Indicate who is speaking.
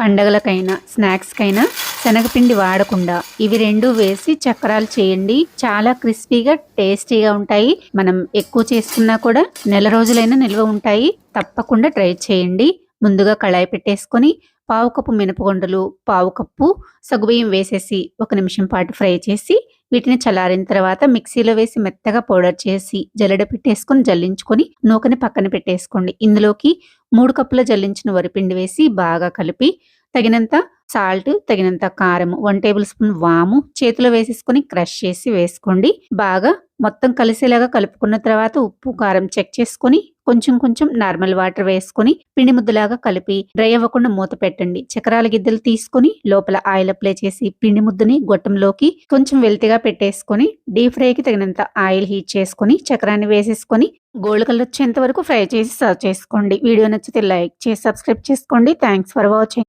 Speaker 1: పండగలకైనా స్నాక్స్కైనా శనగపిండి వాడకుండా ఇవి రెండు వేసి చక్రాలు చేయండి. చాలా క్రిస్పీగా టేస్టీగా ఉంటాయి. మనం ఎక్కువ చేసుకున్నా కూడా నెల రోజులైనా నిల్వ ఉంటాయి. తప్పకుండా ట్రై చేయండి. ముందుగా కళాయి పెట్టేసుకొని పావు కప్పు మినపగుండలు పావు కప్పు సగుబియ్యం వేసేసి ఒక నిమిషం పాటు ఫ్రై చేసి వీటిని చల్లారిన తర్వాత మిక్సీలో వేసి మెత్తగా పౌడర్ చేసి జల్లెడ పెట్టేసుకొని జల్లించుకొని నూకని పక్కన పెట్టేసుకోండి. ఇందులోకి మూడు కప్పుల జల్లించిన వరిపిండి వేసి బాగా కలిపి తగినంత సాల్ట్ తగినంత కారం వన్ టేబుల్ స్పూన్ వాము చేతిలో వేసేసుకొని క్రష్ చేసి వేసుకోండి. బాగా మొత్తం కలిసేలాగా కలుపుకున్న తర్వాత ఉప్పు కారం చెక్ చేసుకొని కొంచెం కొంచెం నార్మల్ వాటర్ వేసుకొని పిండి ముద్దలాగా కలిపి డ్రై అవ్వకుండా మూత పెట్టండి. చక్రాల గిద్దలు తీసుకొని లోపల ఆయిల్ అప్లై చేసి పిండి ముద్దని గొట్టంలోకి కొంచెం వెల్తిగా పెట్టేసుకొని డీప్ ఫ్రైకి తగినంత ఆయిల్ హీట్ చేసుకొని చక్రాన్ని వేసేసుకొని గోల్డ్ కలర్ వచ్చేంత వరకు ఫ్రై చేసి సర్వ్ చేసుకోండి. వీడియో నచ్చితే లైక్ చేసి సబ్స్క్రైబ్ చేసుకోండి. Thanks for watching.